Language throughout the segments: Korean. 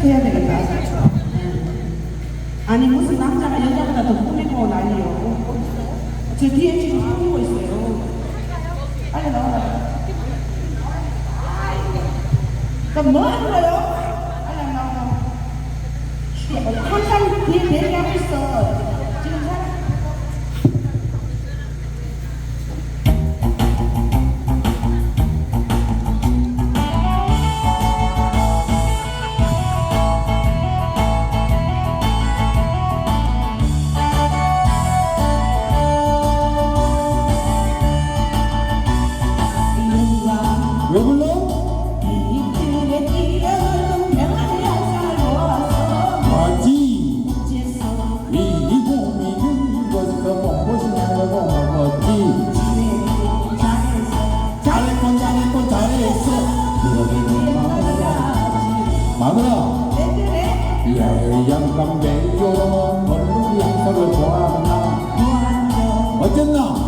해야 되겠다. 아니 무슨 남자가 여자보다 더 꾸미고 난리요. 제 뒤에 지금 꾸미고 있어요. 빨리 나와. 그럼 뭐 하는 거요? 빨리 나와. 어, 항상 그 뒤에 대기하고 있어. 양감 매요 얼굴이 서로 좋아하나 어쨌나?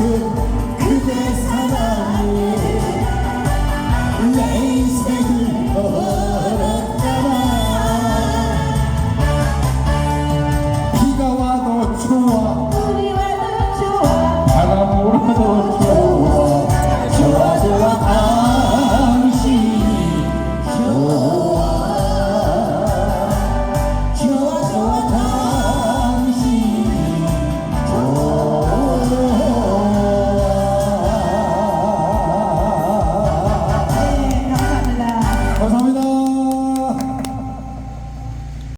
Ooh.